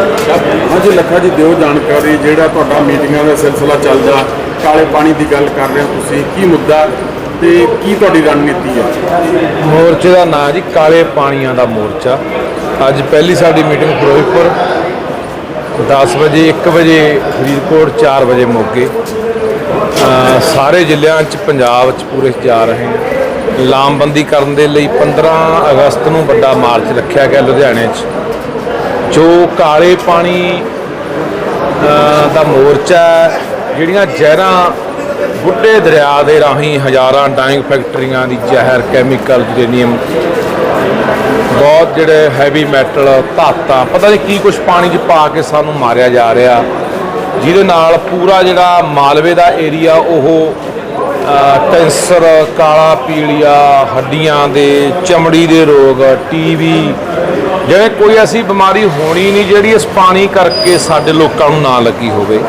ਹਾਂਜੀ, ਲੱਖਾ ਜੀ, ਦਿਓ ਜਾਣਕਾਰੀ ਜਿਹੜਾ ਤੁਹਾਡਾ ਮੀਟਿੰਗਾਂ ਦਾ ਸਿਲਸਿਲਾ ਚੱਲਦਾ ਕਾਲੇ ਪਾਣੀ ਦੀ ਗੱਲ ਕਰ ਰਹੇ ਹੋ ਤੁਸੀਂ। ਕੀ ਮੁੱਦਾ ਤੇ ਕੀ ਤੁਹਾਡੀ ਰਣਨੀਤੀ ਹੈ? ਮੋਰਚੇ ਦਾ ਨਾਂ ਜੀ, ਕਾਲੇ ਪਾਣੀਆਂ ਦਾ ਮੋਰਚਾ। ਅੱਜ ਪਹਿਲੀ ਸਾਡੀ ਮੀਟਿੰਗ ਫਿਰੋਜ਼ਪੁਰ। 10 ਵਜੇ 1 ਵਜੇ ਫਰੀਦਕੋਟ 4 ਵਜੇ ਮੋਗੇ। ਸਾਰੇ ਜ਼ਿਲ੍ਹਿਆਂ 'ਚ, ਪੰਜਾਬ 'ਚ ਪੂਰੇ ਜਾ ਰਹੇ ਹਾਂ ਲਾਮਬੰਦੀ ਕਰਨ ਦੇ ਲਈ 15 ਅਗਸਤ ਨੂੰ ਵੱਡਾ ਮਾਰਚ ਰੱਖਿਆ ਗਿਆ ਲੁਧਿਆਣੇ 'ਚ। ਜੋ ਕਾਲੇ ਪਾਣੀ ਦਾ ਮੋਰਚਾ ਜਿਹੜੀਆਂ ਜ਼ਹਿਰਾਂ ਬੁੱਢੇ ਦਰਿਆ ਦੇ ਰਾਹੀਂ ਹਜ਼ਾਰਾਂ ਡਾਈਂਗ ਫੈਕਟਰੀਆਂ ਦੀ ਜ਼ਹਿਰ ਕੈਮੀਕਲ ਯੂਰੇਨੀਅਮ ਬਹੁਤ ਜਿਹੜੇ ਹੈਵੀ ਮੈਟਲ ਧਾਤਾਂ, ਪਤਾ ਨਹੀਂ ਕੀ ਕੁਝ ਪਾਣੀ 'ਚ ਪਾ ਕੇ ਸਾਨੂੰ ਮਾਰਿਆ ਜਾ ਰਿਹਾ। ਜਿਹਦੇ ਨਾਲ ਪੂਰਾ ਜਿਹੜਾ ਮਾਲਵੇ ਦਾ ਏਰੀਆ ਉਹ ਕੈਂਸਰ ਕਾਲਾ ਪੀਲੀਆ, ਹੱਡੀਆਂ ਦੇ, ਚਮੜੀ ਦੇ ਰੋਗ, ਟੀਵੀ ਜਿਵੇਂ ਕੋਈ ਐਸੀ ਬਿਮਾਰੀ ਹੋਣੀ ਨਹੀਂ ਜਿਹੜੀ ਇਸ ਪਾਣੀ ਕਰਕੇ ਸਾਡੇ ਲੋਕਾਂ ਨੂੰ ਨਾ ਲੱਗੀ ਹੋਵੇ।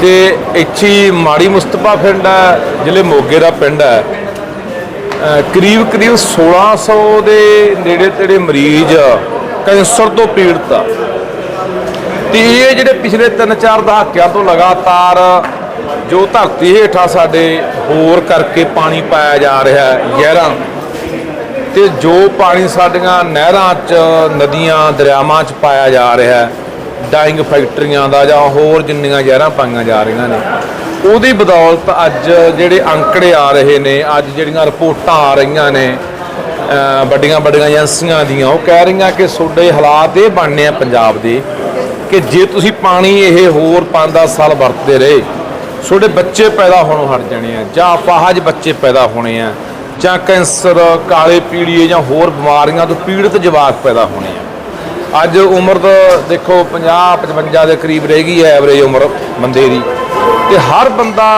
ਤੇ ਇੱਥੇ ਮਾੜੀ ਮੁਸਤਫਾ ਪਿੰਡ ਹੈ, ਜ਼ਿਲ੍ਹੇ ਮੋਗੇ ਦਾ ਪਿੰਡ ਹੈ। ਅਹ ਕਰੀਬ ਕਰੀਬ 1600 ਦੇ ਨੇੜੇ ਤੇੜੇ ਮਰੀਜ਼ ਕੈਂਸਰ ਤੋਂ ਪੀੜਤ ਆ। ਤੇ ਇਹ ਜਿਹੜੇ ਪਿਛਲੇ 3-4 ਦਹਾਕਿਆਂ ਤੋਂ ਲਗਾਤਾਰ ਜੋ ਧਰਤੀ ਹੇਠਾਂ ਸਾਡੇ ਹੋਰ ਕਰਕੇ ਪਾਣੀ ਪਾਇਆ ਜਾ ਰਿਹਾ ਹੈ ਜ਼ਹਿਰਾਂ ਤੇ ਜੋ ਪਾਣੀ ਸਾਡੀਆਂ ਨਹਿਰਾਂ 'ਚ, ਨਦੀਆਂ, ਦਰਿਆਵਾਂ 'ਚ ਪਾਇਆ ਜਾ ਰਿਹਾ ਹੈ ਡਾਈਂਗ ਫੈਕਟਰੀਆਂ ਦਾ ਜਾਂ ਹੋਰ ਜਿੰਨੀਆਂ ਜ਼ਹਿਰਾਂ ਪਾਈਆਂ ਜਾ ਰਹੀਆਂ ਨੇ, ਉਹਦੀ ਬਦੌਲਤ ਅੱਜ ਜਿਹੜੇ ਅੰਕੜੇ ਆ ਰਹੇ ਨੇ, ਅੱਜ ਜਿਹੜੀਆਂ ਰਿਪੋਰਟਾਂ ਆ ਰਹੀਆਂ ਨੇ ਵੱਡੀਆਂ ਵੱਡੀਆਂ ਏਜੰਸੀਆਂ ਦੀਆਂ, ਉਹ ਕਹਿ ਰਹੀਆਂ ਕਿ ਤੁਹਾਡੇ ਹਾਲਾਤ ਇਹ ਬਣਨੇ ਆ ਪੰਜਾਬ ਦੇ ਕਿ ਜੇ ਤੁਸੀਂ ਪਾਣੀ ਇਹ ਹੋਰ 5-10 ਸਾਲ ਵਰਤਦੇ ਰਹੇ, ਤੁਹਾਡੇ ਬੱਚੇ ਪੈਦਾ ਹੋਣੋਂ ਹਟ ਜਾਣੇ ਆ, ਜਾਂ ਅਪਾਹਜ ਬੱਚੇ ਪੈਦਾ ਹੋਣੇ ਆ ਜਾਂ ਕੈਂਸਰ, ਕਾਲੇ ਪੀੜੀਏ ਜਾਂ ਹੋਰ ਬਿਮਾਰੀਆਂ ਤੋਂ ਪੀੜਤ ਜਵਾਕ ਪੈਦਾ ਹੋਣੇ ਆ। ਅੱਜ ਉਮਰ ਦਾ ਦੇਖੋ 50 55 ਦੇ ਕਰੀਬ ਰਹਿ ਗਈ ਹੈ ਐਵਰੇਜ ਉਮਰ ਬੰਦੇ ਦੀ। ਤੇ ਹਰ ਬੰਦਾ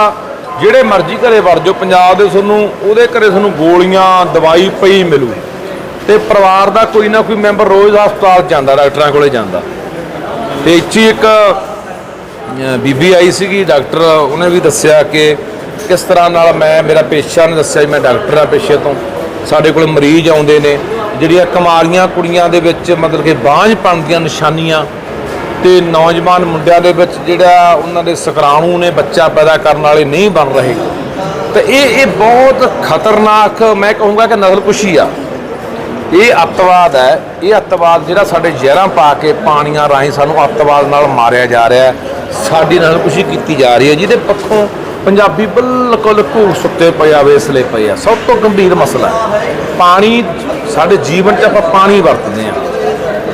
ਜਿਹੜੇ ਮਰਜ਼ੀ ਘਰੇ ਵੜ ਜਾਓ, ਪੰਜਾਬ ਦੇ ਤੁਹਾਨੂੰ, ਉਹਦੇ ਘਰੇ ਤੁਹਾਨੂੰ ਗੋਲੀਆਂ, ਦਵਾਈ ਪਈ ਮਿਲੂ। ਤੇ ਪਰਿਵਾਰ ਦਾ ਕੋਈ ਨਾ ਕੋਈ ਮੈਂਬਰ ਰੋਜ਼ ਹਸਪਤਾਲ ਜਾਂਦਾ, ਡਾਕਟਰਾਂ ਕੋਲੇ ਜਾਂਦਾ। ਤੇ ਇੱਥੇ ਇੱਕ ਬੀਬੀ ਆਈ ਸੀਗੀ, ਡਾਕਟਰ, ਉਹਨੇ ਵੀ ਦੱਸਿਆ ਕਿ ਕਿਸ ਤਰ੍ਹਾਂ ਨਾਲ ਮੈਂ, ਮੇਰਾ ਪੇਸ਼ਾ ਨੇ ਦੱਸਿਆ ਜੀ, ਮੈਂ ਡਾਕਟਰ ਆ ਪੇਸ਼ੇ ਤੋਂ। ਸਾਡੇ ਕੋਲ ਮਰੀਜ਼ ਆਉਂਦੇ ਨੇ, ਜਿਹੜੀਆਂ ਕੁਮਾਰੀਆਂ ਕੁੜੀਆਂ ਦੇ ਵਿੱਚ ਮਤਲਬ ਕਿ ਬਾਂਝਪਣ ਦੀਆਂ ਨਿਸ਼ਾਨੀਆਂ ਤੇ ਨੌਜਵਾਨ ਮੁੰਡਿਆਂ ਦੇ ਵਿੱਚ ਜਿਹੜਾ ਉਹਨਾਂ ਦੇ ਸਕਰਾਣੂ ਨੇ, ਬੱਚਾ ਪੈਦਾ ਕਰਨ ਵਾਲੇ ਨਹੀਂ ਬਣ ਰਹੇ। ਤੇ ਇਹ ਇਹ ਬਹੁਤ ਖਤਰਨਾਕ, ਮੈਂ ਕਹੂੰਗਾ ਕਿ ਨਸਲਕੁਸ਼ੀ ਆ। ਇਹ ਅੱਤਵਾਦ ਹੈ। ਇਹ ਅੱਤਵਾਦ ਜਿਹੜਾ ਸਾਡੇ ਜ਼ਹਿਰਾਂ ਪਾ ਕੇ ਪਾਣੀਆਂ ਰਾਹੀਂ ਸਾਨੂੰ ਅੱਤਵਾਦ ਨਾਲ ਮਾਰਿਆ ਜਾ ਰਿਹਾ ਸਾਡੀ ਨਸਲਕੁਸ਼ੀ ਕੀਤੀ ਜਾ ਰਹੀ ਹੈ। ਜਿਹਦੇ ਪੱਖੋਂ ਪੰਜਾਬੀ ਬਿਲਕੁਲ ਘੂਰ ਸੁੱਤੇ ਪਏ ਆ, ਵੇਸਲੇ ਪਏ ਆ। ਸਭ ਤੋਂ ਗੰਭੀਰ ਮਸਲਾ ਹੈ, ਪਾਣੀ, ਸਾਡੇ ਜੀਵਨ 'ਚ ਆਪਾਂ ਪਾਣੀ ਵਰਤਦੇ ਆ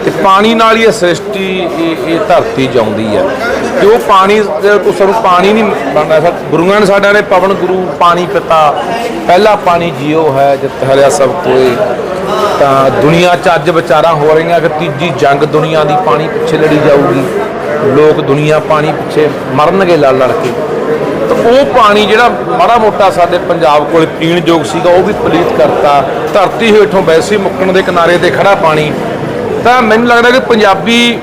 ਤੇ ਪਾਣੀ ਨਾਲ ਹੀ ਇਹ ਸ੍ਰਿਸ਼ਟੀ, ਇਹ ਇਹ ਧਰਤੀ ਜਾਉਂਦੀ ਹੈ। ਤੇ ਉਹ ਪਾਣੀ ਦੇ ਸਾਨੂੰ ਪਾਣੀ ਨਹੀਂ ਬਣਦਾ ਗੁਰੂਆਂ ਨੇ ਸਾਡਿਆਂ ਨੇ, ਪਵਨ ਗੁਰੂ, ਪਾਣੀ ਪਿਤਾ, ਪਹਿਲਾ ਪਾਣੀ ਜੀਓ ਹੈ, ਜਿਤ ਹਰਿਆ ਸਭ ਕੋਏ। ਤਾਂ ਦੁਨੀਆ 'ਚ ਅੱਜ ਵਿਚਾਰਾਂ ਹੋ ਰਹੀਆਂ ਕਿ ਤੀਜੀ ਜੰਗ ਦੁਨੀਆ ਦੀ ਪਾਣੀ ਪਿੱਛੇ ਲੜੀ ਜਾਊਗੀ। ਲੋਕ ਦੁਨੀਆ ਪਾਣੀ ਪਿੱਛੇ ਮਰਨਗੇ ਲੜ ਲੜ ਕੇ। ਤਾਂ ਉਹ ਪਾਣੀ ਜਿਹੜਾ ਮਾੜਾ ਮੋਟਾ ਸਾਡੇ ਪੰਜਾਬ ਕੋਲ ਪੀਣ ਯੋਗ ਸੀਗਾ, ਉਹ ਵੀ ਪਲੀਤ ਕਰਤਾ। ਧਰਤੀ ਹੇਠੋਂ ਵੈਸੇ ਹੀ ਮੁੱਕਣ ਦੇ ਕਿਨਾਰੇ ਤੇ ਖੜਾ ਪਾਣੀ। ਤਾਂ ਮੈਨੂੰ ਲੱਗਦਾ ਕਿ ਪੰਜਾਬੀ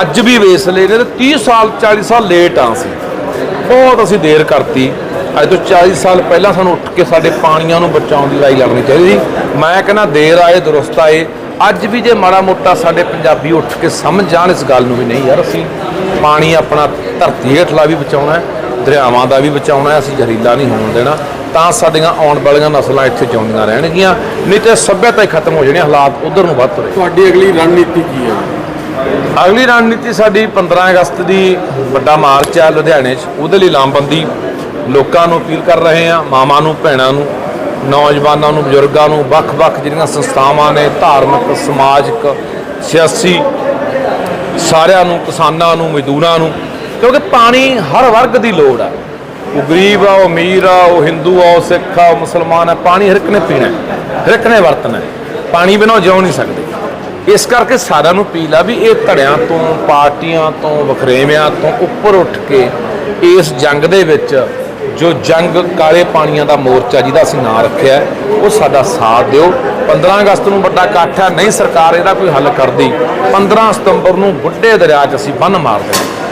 ਅੱਜ ਵੀ ਵੇਸ ਨੇ ਤੇ 30 ਸਾਲ 40 ਸਾਲ ਲੇਟ ਆ ਸੀ ਬਹੁਤ ਅਸੀਂ ਦੇਰ ਕਰਤੀ। ਅੱਜ ਤੋਂ 40 ਸਾਲ ਪਹਿਲਾਂ ਸਾਨੂੰ ਉੱਠ ਕੇ ਸਾਡੇ ਪਾਣੀਆਂ ਨੂੰ ਬਚਾਉਣ ਦੀ ਲੜਾਈ ਲੜਨੀ ਚਾਹੀਦੀ ਸੀ। ਮੈਂ ਕਹਿੰਦਾ, ਦੇਰ ਆਏ, ਦੁਰਸਤ ਆਏ। ਅੱਜ ਵੀ ਜੇ ਮਾੜਾ ਮੋਟਾ ਸਾਡੇ ਪੰਜਾਬੀ ਉੱਠ ਕੇ ਸਮਝ ਜਾਣ ਇਸ ਗੱਲ ਨੂੰ ਵੀ ਨਹੀਂ ਯਾਰ, ਅਸੀਂ ਪਾਣੀ ਆਪਣਾ ਧਰਤੀ ਹੇਠਲਾ ਵੀ ਬਚਾਉਣਾ ਹੈ। ਦਰਿਆਵਾਂ ਦਾ ਵੀ ਬਚਾਉਣਾ ਹੈ ਅਸੀਂ ਜ਼ਹਿਰੀਲਾ ਨਹੀਂ ਹੋਣ ਦੇਣਾ। ਤਾਂ ਸਾਡੀਆਂ ਆਉਣ ਵਾਲੀਆਂ ਨਸਲਾਂ ਇੱਥੇ ਜਿਉਂਦੀਆਂ ਰਹਿਣਗੀਆਂ ਨਹੀਂ ਤੇ ਸੱਭਿਅਤਾ ਹੀ ਖਤਮ ਹੋ ਜਾਣੀ ਹਾਲਾਤ ਉਧਰ ਨੂੰ ਵੱਧ ਰਹੇ। ਤੁਹਾਡੀ ਅਗਲੀ ਰਣਨੀਤੀ ਕੀ ਹੈ? ਅਗਲੀ ਰਣਨੀਤੀ ਸਾਡੀ 15 ਅਗਸਤ ਦੀ ਵੱਡਾ ਮਾਰਚ ਹੈ ਲੁਧਿਆਣੇ 'ਚ। ਉਹਦੇ ਲਈ ਲਾਮਬੰਦੀ ਲੋਕਾਂ ਨੂੰ ਅਪੀਲ ਕਰ ਰਹੇ ਹਾਂ ਮਾਵਾਂ ਨੂੰ ਭੈਣਾਂ ਨੂੰ ਨੌਜਵਾਨਾਂ ਨੂੰ ਬਜ਼ੁਰਗਾਂ ਨੂੰ ਵੱਖ-ਵੱਖ ਜਿਹੜੀਆਂ ਸੰਸਥਾਵਾਂ ਨੇ ਧਾਰਮਿਕ ਸਮਾਜਿਕ ਸਿਆਸੀ ਸਾਰਿਆਂ ਨੂੰ ਕਿਸਾਨਾਂ ਨੂੰ ਮਜ਼ਦੂਰਾਂ ਨੂੰ ਕਿਉਂਕਿ ਪਾਣੀ ਹਰ ਵਰਗ ਦੀ ਲੋੜ ਆ। ਉਹ ਗਰੀਬ ਆ, ਉਹ ਅਮੀਰ ਆ, ਉਹ ਹਿੰਦੂ ਆ, ਉਹ ਸਿੱਖ ਆ, ਉਹ ਮੁਸਲਮਾਨ ਆ, ਪਾਣੀ ਹਰ ਇੱਕ ਨੇ ਪੀਣਾ ਹਰ ਇੱਕ ਨੇ ਵਰਤਣਾ ਪਾਣੀ ਬਿਨਾਂ ਉਹ ਜਿਉ ਨਹੀਂ ਸਕਦੇ। ਇਸ ਕਰਕੇ ਸਾਰਿਆਂ ਨੂੰ ਅਪੀਲ ਆ ਵੀ ਇਹ ਧੜਿਆਂ ਤੋਂ, ਪਾਰਟੀਆਂ ਤੋਂ, ਵਖਰੇਵਿਆਂ ਤੋਂ ਉੱਪਰ ਉੱਠ ਕੇ ਇਸ ਜੰਗ ਦੇ ਵਿੱਚ ਜੋ ਜੰਗ ਕਾਲੇ ਪਾਣੀਆਂ ਦਾ ਮੋਰਚਾ ਜਿਹਦਾ ਅਸੀਂ ਨਾਂ ਰੱਖਿਆ ਉਹ ਸਾਡਾ ਸਾਥ ਦਿਓ। 15 ਅਗਸਤ ਨੂੰ ਵੱਡਾ ਇਕੱਠ ਹੈ। ਨਹੀਂ ਸਰਕਾਰ ਇਹਦਾ ਕੋਈ ਹੱਲ ਕਰਦੀ। 15 ਸਤੰਬਰ ਨੂੰ ਬੁੱਢੇ ਦਰਿਆ 'ਚ ਅਸੀਂ ਬੰਨ ਮਾਰਦੇ ਹਾਂ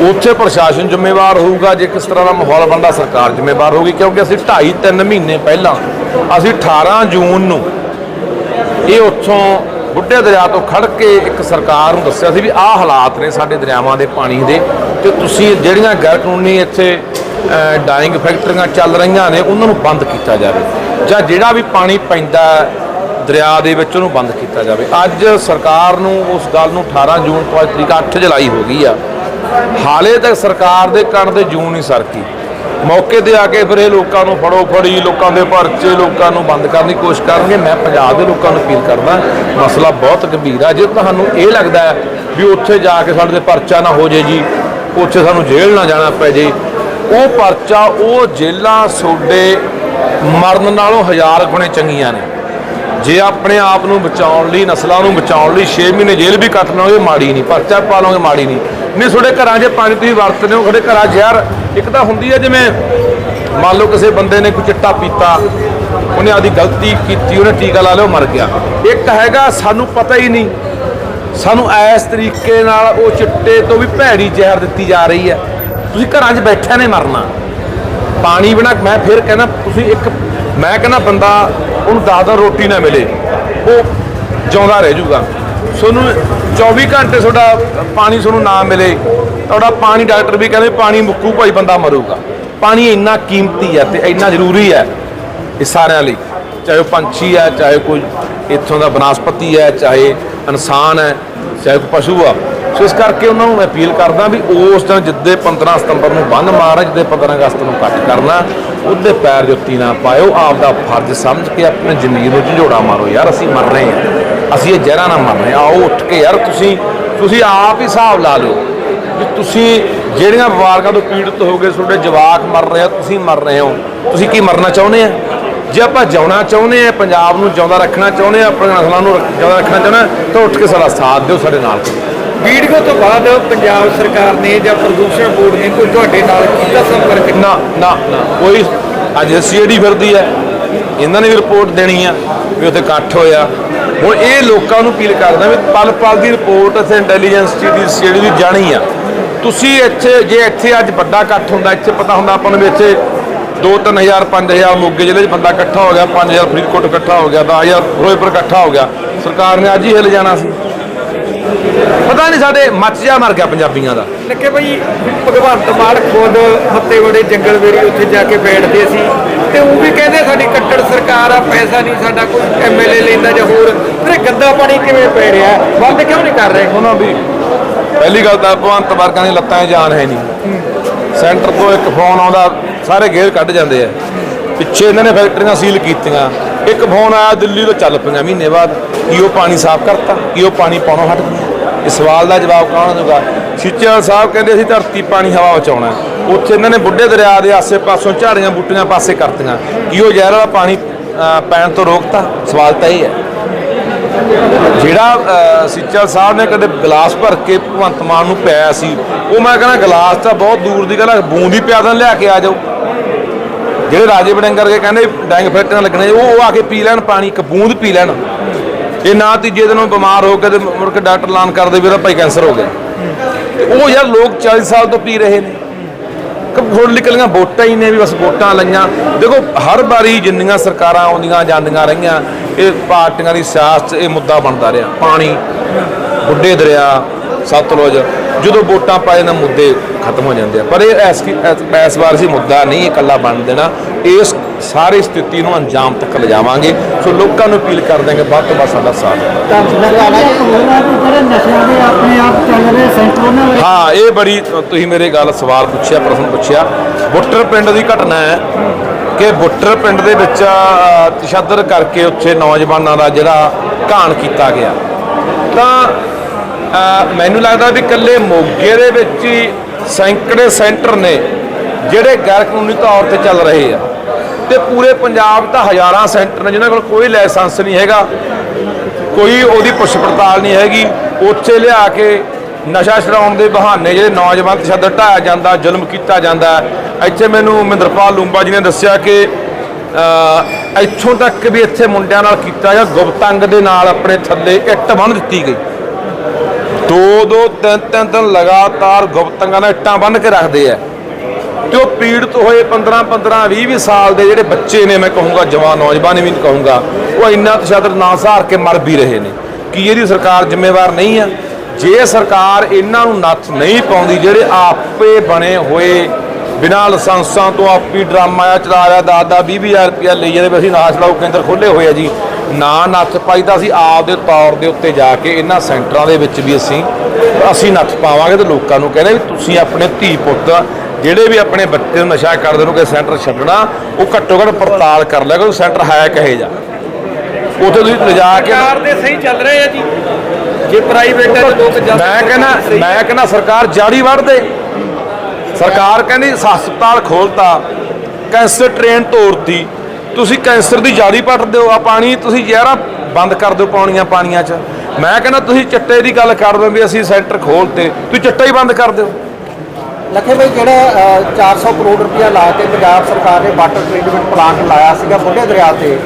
ਉੱਥੇ ਪ੍ਰਸ਼ਾਸਨ ਜ਼ਿੰਮੇਵਾਰ ਹੋਊਗਾ ਜੇ ਕਿਸ ਤਰ੍ਹਾਂ ਦਾ ਮਾਹੌਲ ਬਣਦਾ, ਸਰਕਾਰ ਜ਼ਿੰਮੇਵਾਰ ਹੋਊਗੀ, ਕਿਉਂਕਿ ਅਸੀਂ 2.5 3 ਮਹੀਨੇ ਪਹਿਲਾਂ, ਅਸੀਂ 18 ਜੂਨ ਨੂੰ ਇਹ ਉੱਥੋਂ ਬੁੱਢੇ ਦਰਿਆ ਤੋਂ ਖੜ ਕੇ ਇੱਕ ਸਰਕਾਰ ਨੂੰ ਦੱਸਿਆ ਸੀ ਵੀ ਆਹ ਹਾਲਾਤ ਨੇ ਸਾਡੇ ਦਰਿਆਵਾਂ ਦੇ ਪਾਣੀ ਦੇ ਤੇ ਤੁਸੀਂ ਜਿਹੜੀਆਂ ਗੈਰ ਕਾਨੂੰਨੀ ਇੱਥੇ ਡਾਈਂਗ ਫੈਕਟਰੀਆਂ ਚੱਲ ਰਹੀਆਂ ਨੇ, ਉਹਨਾਂ ਨੂੰ ਬੰਦ ਕੀਤਾ ਜਾਵੇ ਜਾਂ ਜਿਹੜਾ ਵੀ ਪਾਣੀ ਪੈਂਦਾ ਦਰਿਆ ਦੇ ਵਿੱਚ ਉਹਨੂੰ ਬੰਦ ਕੀਤਾ ਜਾਵੇ। ਅੱਜ ਸਰਕਾਰ ਨੂੰ ਉਸ ਗੱਲ ਨੂੰ 18 ਜੂਨ ਤੋਂ ਅੱਜ ਤਰੀਕ 8 ਜੁਲਾਈ ਹੋ ਗਈ ਆ। ਹਾਲੇ ਤੱਕ ਸਰਕਾਰ ਦੇ ਕੰਨ ਤੇ ਜੂਨ ਨਹੀਂ ਸਰਕੀ। ਮੌਕੇ ਤੇ ਆ ਕੇ ਫਿਰ ਇਹ ਲੋਕਾਂ ਨੂੰ ਫੜੋ ਫੜੀ, ਲੋਕਾਂ ਦੇ ਪਰਚੇ, ਲੋਕਾਂ ਨੂੰ ਬੰਦ ਕਰਨ ਦੀ ਕੋਸ਼ਿਸ਼ ਕਰਨਗੇ। ਮੈਂ ਪੰਜਾਬ ਦੇ ਲੋਕਾਂ ਨੂੰ ਅਪੀਲ ਕਰਦਾ, ਮਸਲਾ ਬਹੁਤ ਗੰਭੀਰ ਆ। ਜੇ ਤੁਹਾਨੂੰ ਇਹ ਲੱਗਦਾ ਹੈ ਵੀ ਉੱਥੇ ਜਾ ਕੇ ਸਾਡੇ ਤੇ ਪਰਚਾ ਨਾ ਹੋ ਜੇ ਜੀ, ਉੱਥੇ ਸਾਨੂੰ ਜੇਲ੍ਹ ਨਾ ਜਾਣਾ ਪੈ ਜੇ, ਉਹ ਪਰਚਾ ਉਹ ਜੇਲ੍ਹਾਂ ਸੋਡੇ ਮਰਨ ਨਾਲੋਂ ਹਜ਼ਾਰ ਗੁਣੇ ਚੰਗੀਆਂ ਨੇ। ਜੇ ਆਪਣੇ ਆਪ ਨੂੰ ਬਚਾਉਣ ਲਈ, ਨਸਲਾਂ ਨੂੰ ਬਚਾਉਣ ਲਈ 6 ਮਹੀਨੇ ਜੇਲ੍ਹ ਵੀ ਕੱਟ ਲਓਗੇ, ਮਾੜੀ ਨਹੀਂ। ਪਰਚਾ ਪਾ ਲਓਗੇ, ਮਾੜੀ ਨਹੀਂ। ਨਹੀਂ, ਤੁਹਾਡੇ ਘਰਾਂ 'ਚ ਪਾਣੀ ਤੁਸੀਂ ਵਰਤਦੇ ਹੋ, ਤੁਹਾਡੇ ਘਰਾਂ 'ਚ ਯਾਰ ਇੱਕ ਤਾਂ ਹੁੰਦੀ ਹੈ ਜਿਵੇਂ ਮੰਨ ਲਓ ਕਿਸੇ ਬੰਦੇ ਨੇ ਕੋਈ ਚਿੱਟਾ ਪੀਤਾ, ਉਹਨੇ ਆਦੀ ਗਲਤੀ ਕੀਤੀ, ਉਹਨੇ ਟੀਕਾ ਲਾ ਲਿਓ ਮਰ ਗਿਆ। ਇੱਕ ਹੈਗਾ, ਸਾਨੂੰ ਪਤਾ ਹੀ ਨਹੀਂ। ਸਾਨੂੰ ਇਸ ਤਰੀਕੇ ਨਾਲ ਉਹ ਚਿੱਟੇ ਤੋਂ ਵੀ ਭੈੜੀ ਜ਼ਹਿਰ ਦਿੱਤੀ ਜਾ ਰਹੀ ਹੈ। ਤੁਸੀਂ ਘਰਾਂ 'ਚ ਬੈਠਿਆਂ ਨੇ ਮਰਨਾ। ਪਾਣੀ ਬਿਨਾ ਮੈਂ ਫਿਰ ਕਹਿੰਦਾ, ਤੁਸੀਂ ਇੱਕ ਮੈਂ ਕਹਿੰਦਾ, ਬੰਦਾ ਉਹਨੂੰ 10 ਦਿਨ ਰੋਟੀ ਨਾ ਮਿਲੇ, ਉਹ ਜਿਉਂਦਾ ਰਹਿ ਜਾਊਗਾ। ਤੁਹਾਨੂੰ 24 ਘੰਟੇ ਤੁਹਾਡਾ ਪਾਣੀ ਤੁਹਾਨੂੰ ਨਾ ਮਿਲੇ, ਤੁਹਾਡਾ ਪਾਣੀ ਡਾਕਟਰ ਵੀ ਕਹਿੰਦੇ ਪਾਣੀ ਮੁੱਕੂ, ਭਾਈ ਬੰਦਾ ਮਰੂਗਾ। ਪਾਣੀ ਇੰਨਾ ਕੀਮਤੀ ਹੈ ਤੇ ਇੰਨਾ ਜ਼ਰੂਰੀ ਹੈ ਇਹ ਸਾਰਿਆਂ ਲਈ। ਚਾਹੇ ਉਹ ਪੰਛੀ ਹੈ, ਚਾਹੇ ਕੋਈ ਇੱਥੋਂ ਦਾ ਬਨਸਪਤੀ ਹੈ, ਚਾਹੇ ਇਨਸਾਨ ਹੈ, ਚਾਹੇ ਕੋਈ ਪਸ਼ੂ ਆ। ਸੋ ਇਸ ਕਰਕੇ ਉਹਨਾਂ ਨੂੰ ਮੈਂ ਅਪੀਲ ਕਰਦਾ ਵੀ ਉਸ ਦਿਨ ਜਿੱਦੇ 15 ਸਤੰਬਰ ਨੂੰ ਬੰਦ ਮਾਰਨਾ ਜਿੱਦੇ 15 ਅਗਸਤ ਨੂੰ ਕੱਟ ਕਰਨਾ, ਉਹਦੇ ਪੈਰ ਜੁੱਤੀ ਨਾ ਪਾਇਓ ਆਪ ਦਾ ਫਰਜ਼ ਸਮਝ ਕੇ ਆਪਣੀ ਜ਼ਿੰਦਗੀ ਨੂੰ ਝੰਜੋੜਾ ਮਾਰੋ, ਯਾਰ ਅਸੀਂ ਮਰ ਰਹੇ ਹਾਂ। ਅਸੀਂ ਇਹ ਜ਼ਹਿਰਾਂ ਨਾਲ ਮਰ ਰਹੇ ਹਾਂ। ਆਓ ਉੱਠ ਕੇ ਯਾਰ ਤੁਸੀਂ ਤੁਸੀਂ ਆਪ ਹੀ ਹਿਸਾਬ ਲਾ ਲਓ ਵੀ ਤੁਸੀਂ ਜਿਹੜੀਆਂ ਬਿਮਾਰੀਆਂ ਤੋਂ ਪੀੜਤ ਹੋ ਗਏ, ਤੁਹਾਡੇ ਜਵਾਕ ਮਰ ਰਹੇ ਆ, ਤੁਸੀਂ ਮਰ ਰਹੇ ਹੋ। ਤੁਸੀਂ ਕੀ ਮਰਨਾ ਚਾਹੁੰਦੇ ਆ? ਜੇ ਆਪਾਂ ਜਿਉਣਾ ਚਾਹੁੰਦੇ ਆ, ਪੰਜਾਬ ਨੂੰ ਜਿਉਂਦਾ ਰੱਖਣਾ ਚਾਹੁੰਦੇ ਆ, ਆਪਣੇ ਨਸਲਾਂ ਨੂੰ ਜਿਉਂਦਾ ਰੱਖਣਾ ਚਾਹੁੰਦੇ ਆ, ਤਾਂ ਉੱਠ ਕੇ ਸਾਡਾ ਸਾਥ ਦਿਓ ਸਾਡੇ ਨਾਲ। ਵੀਡੀਓ ਤੋਂ ਬਾਅਦ ਪੰਜਾਬ ਸਰਕਾਰ ਨੇ ਜਾਂ ਪ੍ਰਦੂਸ਼ਣ ਬੋਰਡ ਨੇ ਕੋਈ ਤੁਹਾਡੇ ਨਾਲ ਕੀਤਾ ਸੰਪਰਕ? ਨਾ ਨਾ ਨਾ। ਕੋਈ ਅੱਜ ਸੀਡੀ ਫਿਰਦੀ ਹੈ। ਇਹਨਾਂ ਨੇ ਵੀ ਰਿਪੋਰਟ ਦੇਣੀ ਆ ਵੀ ਉੱਥੇ ਇਕੱਠ ਹੋਇਆ। ਹੁਣ ਇਹ ਲੋਕਾਂ ਨੂੰ ਅਪੀਲ ਕਰਦਾ ਵੀ ਪਲ ਪਲ ਦੀ ਰਿਪੋਰਟ ਇੱਥੇ ਇੰਟੈਲੀਜੈਂਸ ਦੀ ਸੀਡੀ ਦੀ ਜਾਣੀ ਆ। ਤੁਸੀਂ ਇੱਥੇ, ਜੇ ਇੱਥੇ ਅੱਜ ਵੱਡਾ ਇਕੱਠ ਹੁੰਦਾ, ਇੱਥੇ ਪਤਾ ਹੁੰਦਾ ਆਪਾਂ ਨੂੰ ਵੀ ਇੱਥੇ 2-3000 5000 ਮੋਗੇ ਜ਼ਿਲ੍ਹੇ 'ਚ ਬੰਦਾ ਇਕੱਠਾ ਹੋ ਗਿਆ 5000 ਫਰੀਦਕੋਟ ਇਕੱਠਾ ਹੋ ਗਿਆ 10000 ਫਿਰੋਜ਼ਪੁਰ ਇਕੱਠਾ ਹੋ ਗਿਆ। ਸਰਕਾਰ ਨੇ ਅੱਜ ਹੀ ਹਿੱਲ ਜਾਣਾ ਸੀ। ਪਤਾ ਨਹੀਂ ਸਾਡੇ ਮੱਚ ਜਾ ਮਰ ਗਿਆ ਪੰਜਾਬੀਆਂ ਦਾ। ਲੱਗੇ ਬਈ ਭਗਵੰਤ ਮਾਨ ਖੁਦ ਹੱਤੇ ਬੜੇ ਜੰਗਲ ਵੇਰੀ ਉੱਥੇ ਜਾ ਕੇ ਬੈਠਦੇ ਸੀ। ਤੇ ਉਹ ਵੀ ਕਹਿੰਦੇ ਸਾਡੀ ਕੱਟੜ ਸਰਕਾਰ ਆ ਪੈਸਾ ਨਹੀਂ ਸਾਡਾ ਕੋਈ ਐਮਐਲਏ ਲੈਂਦਾ ਜਾਂ ਹੋਰ। ਫਿਰ ਗੰਦਾ ਪਾਣੀ ਕਿਵੇਂ ਪੈ ਰਿਹਾ? ਬੰਦ ਕਿਉਂ ਨਹੀਂ ਕਰ ਰਹੇ? ਉਹਨਾਂ ਵੀ ਪਹਿਲੀ ਗੱਲ ਤਾਂ ਭਗਵੰਤ ਵਰਗਾਂ ਦੀ ਲੱਤਾਂ ਜਾਨ ਹੈ ਨਹੀਂ। ਸੈਂਟਰ ਤੋਂ ਇੱਕ ਫੋਨ ਆਉਂਦਾ ਸਾਰੇ ਗੇਰ ਕੱਢ ਜਾਂਦੇ ਆ। ਪਿੱਛੇ ਇਹਨਾਂ ਨੇ ਫੈਕਟਰੀਆਂ ਸੀਲ ਕੀਤੀਆਂ। ਇੱਕ ਫੋਨ ਆਇਆ ਦਿੱਲੀ ਤੋਂ ਚੱਲ ਪਈਆਂ ਮਹੀਨੇ ਬਾਅਦ। ਕੀ ਉਹ ਪਾਣੀ ਸਾਫ਼ ਕਰਤਾ? ਕੀ ਉਹ ਪਾਣੀ ਪਾਉਣੋਂ ਹਟ ਗਿਆ? ਇਸ ਸਵਾਲ ਦਾ ਜਵਾਬ ਕੌਣ ਦੇਊਗਾ? ਸਿੱਚਾ ਸਾਹਿਬ ਕਹਿੰਦੇ ਅਸੀਂ ਧਰਤੀ ਪਾਣੀ ਹਵਾ ਬਚਾਉਣਾ ਹੈ। ਉੱਥੇ ਇਹਨਾਂ ਨੇ ਬੁੱਢੇ ਦਰਿਆ ਦੇ ਆਸੇ-ਪਾਸੋਂ ਝਾੜੀਆਂ ਬੂਟੀਆਂ ਪਾਸੇ ਕਰਤੀਆਂ। ਕੀ ਉਹ ਜ਼ਹਿਰ ਵਾਲਾ ਪਾਣੀ ਪੈਣ ਤੋਂ ਰੋਕਤਾ? ਸਵਾਲ ਤਾਂ ਇਹ ਹੈ। ਜਿਹੜਾ ਅਹ, ਸਿੱਚਲ ਸਾਹਿਬ ਨੇ ਕਦੇ ਗਲਾਸ ਭਰ ਕੇ ਭਗਵੰਤ ਮਾਨ ਨੂੰ ਪਿਆਇਆ ਸੀ ਉਹ ਮੈਂ ਕਹਿੰਦਾ ਗਲਾਸ ਤਾਂ ਬਹੁਤ ਦੂਰ ਦੀ ਗੱਲ ਹੈ ਬੂੰਦ ਹੀ ਪਿਆ ਦੇਣ ਲਿਆ ਕੇ ਆ ਜਾਓ। ਜਿਹੜੇ ਰਾਜੇ ਬੜਿੰਗ ਕਰਕੇ ਕਹਿੰਦੇ ਡੈਂਗ ਫੈਕਟਰੀਆਂ ਲੱਗਣੇ ਉਹ ਆ ਕੇ ਪੀ ਲੈਣ ਪਾਣੀ ਇੱਕ ਬੂੰਦ ਪੀ ਲੈਣ। ਇਹ ਨਾ ਤੀਜੇ ਦਿਨੋਂ ਬਿਮਾਰ ਹੋ ਕੇ ਤੇ ਮੁੜ ਕੇ ਡਾਕਟਰ ਐਲਾਨ ਕਰਦੇ ਵੀ ਇਹਦਾ ਭਾਈ ਕੈਂਸਰ ਹੋ ਗਿਆ। ਉਹ ਯਾਰ ਲੋਕ 40 ਸਾਲ ਤੋਂ ਪੀ ਰਹੇ ਨੇ। ਕਬੂੜ ਨਿਕਲੀਆਂ ਵੋਟਾਂ ਹੀ ਨੇ ਵੀ ਬਸ ਵੋਟਾਂ ਲਈਆਂ। ਦੇਖੋ, ਹਰ ਵਾਰੀ ਜਿੰਨੀਆਂ ਸਰਕਾਰਾਂ ਆਉਂਦੀਆਂ ਜਾਂਦੀਆਂ ਰਹੀਆਂ, ਇਹ ਪਾਰਟੀਆਂ ਦੀ ਸਿਆਸਤ 'ਚ ਇਹ ਮੁੱਦਾ ਬਣਦਾ ਰਿਹਾ। ਪਾਣੀ, ਬੁੱਢੇ ਦਰਿਆ, ਸਤਲੁਜ, ਜਦੋਂ ਵੋਟਾਂ ਪਾਏ ਨਾ ਮੁੱਦੇ ਖਤਮ ਹੋ ਜਾਂਦੇ ਆ। ਪਰ ਇਹ ਐਸ ਇਸ ਵਾਰ ਸੀ ਮੁੱਦਾ ਨਹੀਂ, ਇਹ ਇਕੱਲਾ ਬਣ ਦੇਣਾ। ਇਸ ਸਾਰੀ ਸਥਿਤੀ ਨੂੰ ਅੰਜਾਮ ਤੱਕ ਲਿਜਾਵਾਂਗੇ। ਸੋ ਲੋਕਾਂ ਨੂੰ ਅਪੀਲ ਕਰ ਦਿਆਂਗੇ ਵੱਧ ਤੋਂ ਵੱਧ ਸਾਡਾ ਸਾਥ ਹਾਂ ਇਹ ਬੜੀ ਤੁਸੀਂ ਮੇਰੇ ਗੱਲ ਸਵਾਲ ਪੁੱਛਿਆ ਪ੍ਰਸ਼ਨ ਪੁੱਛਿਆ। ਬੁੱਟਰ ਪਿੰਡ ਦੀ ਘਟਨਾ ਹੈ ਕਿ ਬੁੱਟਰ ਪਿੰਡ ਦੇ ਵਿੱਚ ਤਸ਼ੱਦਦ ਕਰਕੇ ਉੱਥੇ ਨੌਜਵਾਨਾਂ ਦਾ ਜਿਹੜਾ ਘਾਣ ਕੀਤਾ ਗਿਆ। ਤਾਂ ਮੈਨੂੰ ਲੱਗਦਾ ਵੀ ਇਕੱਲੇ ਮੋਗੇ ਦੇ ਵਿੱਚ ਹੀ ਸੈਂਕੜੇ ਸੈਂਟਰ ਨੇ ਜਿਹੜੇ ਗੈਰ ਕਾਨੂੰਨੀ ਤੌਰ ਤੇ ਚੱਲ ਰਹੇ ਆ। ਤੇ ਪੂਰੇ ਪੰਜਾਬ ਤਾਂ ਹਜ਼ਾਰਾਂ ਸੈਂਟਰ ਨੇ, ਜਿਨ੍ਹਾਂ ਕੋਲ ਕੋਈ ਲਾਇਸੈਂਸ ਨਹੀਂ ਹੈਗਾ, ਕੋਈ ਉਹਦੀ ਪੁੱਛ ਪੜਤਾਲ ਨਹੀਂ ਹੈਗੀ। ਉੱਥੇ ਲਿਆ ਕੇ ਨਸ਼ਾ ਛਡਾਉਣ ਦੇ ਬਹਾਨੇ ਜਿਹੜੇ ਨੌਜਵਾਨ ਤਸ਼ੱਦਦ ਢਾਇਆ ਜਾਂਦਾ, ਜ਼ੁਲਮ ਕੀਤਾ ਜਾਂਦਾ ਇੱਥੇ ਮੈਨੂੰ ਮਹਿੰਦਰਪਾਲ ਲੂੰਬਾ ਜੀ ਨੇ ਦੱਸਿਆ ਕਿ ਇੱਥੋਂ ਤੱਕ ਵੀ ਇੱਥੇ ਮੁੰਡਿਆਂ ਨਾਲ ਕੀਤਾ ਜਾਂ ਗੁਪਤੰਗ ਦੇ ਨਾਲ ਆਪਣੇ ਥੱਲੇ ਇੱਟ ਬੰਨ੍ਹ ਦਿੱਤੀ ਗਈ। ਦੋ ਦੋ ਤਿੰਨ ਤਿੰਨ ਦਿਨ ਲਗਾਤਾਰ ਗੁਪਤੰਗਾਂ ਨਾਲ ਇੱਟਾਂ ਬੰਨ੍ਹ ਕੇ ਰੱਖਦੇ ਆ। ਤੇ ਉਹ ਪੀੜਤ ਹੋਏ 15 15 20 20 ਸਾਲ ਦੇ ਜਿਹੜੇ ਬੱਚੇ ਨੇ, ਮੈਂ ਕਹੂੰਗਾ ਜਵਾਨ ਨੌਜਵਾਨ ਵੀ ਨਹੀਂ ਕਹੂੰਗਾ, ਉਹ ਇੰਨਾ ਤਸ਼ੱਦਦ ਨਾ ਸਹਾਰ ਕੇ ਮਰ ਵੀ ਰਹੇ ਨੇ। ਕੀ ਇਹਦੀ ਸਰਕਾਰ ਜ਼ਿੰਮੇਵਾਰ ਨਹੀਂ ਆ? ਜੇ ਸਰਕਾਰ ਇਹਨਾਂ ਨੂੰ ਨੱਥ ਨਹੀਂ ਪਾਉਂਦੀ, ਜਿਹੜੇ ਆਪੇ ਬਣੇ ਹੋਏ, ਬਿਨਾਂ ਲਾਇਸੈਂਸਾਂ ਤੋਂ ਆਪੀ ਡਰਾਮਾ ਆ ਚਲਾ ਰਿਹਾ ਦਸ ਦਸ 20 ਹਜ਼ਾਰ ਰੁਪਇਆ ਲਈ ਜਾਂਦੇ ਵੀ ਅਸੀਂ ਨਾਸ਼ ਕੇਂਦਰ ਖੋਲੇ ਹੋਏ ਆ ਜੀ। ਨਾ ਨੱਥ ਪਾਈ ਤਾਂ ਅਸੀਂ ਆਪ ਦੇ ਤੌਰ ਦੇ ਉੱਤੇ ਜਾ ਕੇ ਇਹਨਾਂ ਸੈਂਟਰਾਂ ਦੇ ਵਿੱਚ ਵੀ ਅਸੀਂ ਅਸੀਂ ਨੱਥ ਪਾਵਾਂਗੇ ਤੇ ਲੋਕਾਂ ਨੂੰ ਕਹਿੰਦੇ ਵੀ ਤੁਸੀਂ ਆਪਣੇ ਧੀ ਪੁੱਤ ਜਿਹੜੇ ਵੀ ਆਪਣੇ ਬੱਚੇ ਨੂੰ ਨਸ਼ਾ ਕਰਦੇ ਨੂੰ ਕਿ ਸੈਂਟਰ ਛੱਡਣਾ ਉਹ ਘੱਟੋ ਘੱਟ ਪੜਤਾਲ ਕਰ ਲਿਆ ਕਿ ਸੈਂਟਰ ਹੈ ਕਹੇ ਜਾ। ਉੱਥੇ ਤੁਸੀਂ ਲਿਜਾ ਕੇ ਸਰਕਾਰ ਦੇ ਸਹੀ ਚੱਲ ਰਹੇ ਆ ਜੀ। ਜੇ ਪ੍ਰਾਈਵੇਟ ਹੈ ਤਾਂ ਲੋਕ ਮੈਂ ਕਹਿੰਦਾ ਮੈਂ ਕਹਿੰਦਾ ਸਰਕਾਰ ਜਾੜੀ ਵੜ ਦੇ ਸਰਕਾਰ ਕਹਿੰਦੀ ਹਸਪਤਾਲ ਖੋਲਤਾ ਕੈਂਸਰ ਟ੍ਰੇਨ ਤੋੜਤੀ ਤੁਸੀਂ ਕੈਂਸਰ ਦੀ ਜਾੜੀ ਪੱਟ ਦਿਓ ਆ ਪਾਣੀ ਤੁਸੀਂ ਜ਼ਹਿਰਾ ਬੰਦ ਕਰ ਦਿਓ ਪਾਉਣੀਆਂ ਪਾਣੀਆਂ 'ਚ। ਮੈਂ ਕਹਿੰਦਾ ਤੁਸੀਂ ਚੱਟੇ ਦੀ ਗੱਲ ਕਰ ਦਿਓ ਵੀ ਅਸੀਂ ਸੈਂਟਰ ਖੋਲਤੇ ਤੁਸੀਂ ਚੱਟਾ ਹੀ ਬੰਦ ਕਰ ਦਿਓ। ਲੱਖੇ ਭਾਈ ਜਿਹੜਾ ਅ, 400 ਕਰੋੜ ਰੁਪਇਆ ਲਾ ਕੇ ਪੰਜਾਬ ਸਰਕਾਰ ਨੇ ਵਾਟਰ ਟ੍ਰੀਟਮੈਂਟ ਪਲਾਂਟ ਲਾਇਆ ਸੀਗਾ ਬੁੱਢੇ ਦਰਿਆ ਤੇ?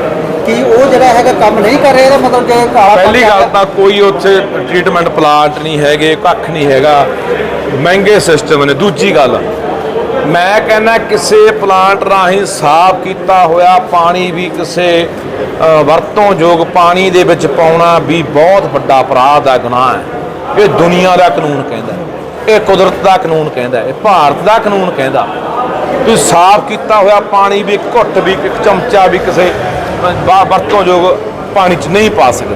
ਕੀ ਉਹ ਜਿਹੜਾ ਹੈਗਾ ਕੰਮ ਨਹੀਂ ਕਰ ਰਿਹਾ ਇਹਦਾ ਮਤਲਬ ਕਿ ਕਾਲਾ ਪਹਿਲੀ ਗੱਲ ਤਾਂ ਕੋਈ ਉੱਥੇ ਟ੍ਰੀਟਮੈਂਟ ਪਲਾਂਟ ਨਹੀਂ ਹੈਗੇ ਕੱਖ ਨਹੀਂ ਹੈਗਾ। ਮਹਿੰਗੇ ਸਿਸਟਮ ਨੇ। ਦੂਜੀ ਗੱਲ ਮੈਂ ਕਹਿੰਦਾ ਕਿਸੇ ਪਲਾਂਟ ਰਾਹੀਂ ਸਾਫ਼ ਕੀਤਾ ਹੋਇਆ ਪਾਣੀ ਵੀ ਕਿਸੇ ਵਰਤੋਂਯੋਗ ਪਾਣੀ ਦੇ ਵਿੱਚ ਪਾਉਣਾ ਵੀ ਬਹੁਤ ਵੱਡਾ ਅਪਰਾਧ ਦਾ ਗੁਨਾਹ ਹੈ। ਇਹ ਦੁਨੀਆ ਦਾ ਕਾਨੂੰਨ ਕਹਿੰਦਾ ਹੈ। ਇਹ ਕੁਦਰਤ ਦਾ ਕਾਨੂੰਨ ਕਹਿੰਦਾ ਇਹ ਭਾਰਤ ਦਾ ਕਾਨੂੰਨ ਕਹਿੰਦਾ। ਤੁਸੀਂ ਸਾਫ਼ ਕੀਤਾ ਹੋਇਆ ਪਾਣੀ ਵੀ, ਘੁੱਟ ਵੀ, ਇੱਕ ਚਮਚਾ ਵੀ ਕਿਸੇ ਵਾ- ਵਰਤੋਂਯੋਗ ਪਾਣੀ 'ਚ ਨਹੀਂ ਪਾ ਸਕਦੇ।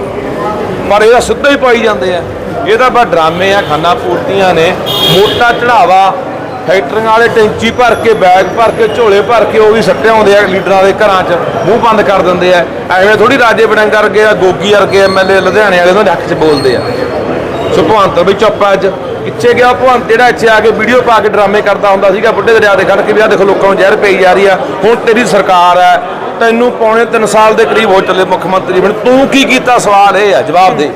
ਪਰ ਇਹਦਾ ਸਿੱਧਾ ਹੀ ਪਾਈ ਜਾਂਦੇ ਆ। ਇਹ ਤਾਂ ਬਸ ਡਰਾਮੇ ਆ, ਖਾਨਾ ਪੂਰਤੀਆਂ ਨੇ। ਮੋਟਾ ਚੜਾਵਾ, ਫੈਕਟਰੀਆਂ ਵਾਲੇ ਟੈਂਚੀ ਭਰ ਕੇ, ਬੈਗ ਭਰ ਕੇ, ਝੋਲੇ ਭਰ ਕੇ, ਉਹ ਵੀ ਸੱਟੇ ਆਉਂਦੇ ਆ ਲੀਡਰਾਂ ਦੇ ਘਰਾਂ 'ਚ, ਮੂੰਹ ਬੰਦ ਕਰ ਦਿੰਦੇ ਆ। ਐਵੇਂ ਥੋੜੀ ਰਾਜੇ ਬੜੰਗ ਵਰਗੇ ਆ, ਗੋਗੀ ਵਰਗੇ ਐਮਐਲਏ ਲੁਧਿਆਣੇ ਵਾਲੇ, ਉਹਨਾਂ ਦੇ ਹੱਕ 'ਚ ਬੋਲਦੇ ਆ। ਸੋ ਵੀ ਚੁੱਪ ਆ ਅੱਜ। ਪਿੱਛੇ ਗਿਆ ਭਗਵੰਤ ਜਿਹੜਾ ਇੱਥੇ ਆ ਕੇ ਵੀਡੀਓ ਪਾ ਕੇ ਡਰਾਮੇ ਕਰਦਾ ਹੁੰਦਾ ਸੀਗਾ, ਬੁੱਢੇ ਦਰਿਆ ਦੇ ਖੜ ਕੇ ਵੀ ਆ ਦੇਖੋ ਲੋਕਾਂ ਨੂੰ ਜ਼ਹਿਰ ਪਈ ਜਾ ਰਹੀ ਆ। ਹੁਣ ਤੇਰੀ ਸਰਕਾਰ ਹੈ, ਤੈਨੂੰ ਪੌਣੇ 3 ਸਾਲ ਦੇ ਕਰੀਬ ਹੋ ਚੱਲੇ ਮੁੱਖ ਮੰਤਰੀ ਬਣ। ਤੂੰ ਕੀ ਕੀਤਾ? ਸਵਾਲ ਇਹ ਆ, ਜਵਾਬ ਦੇ।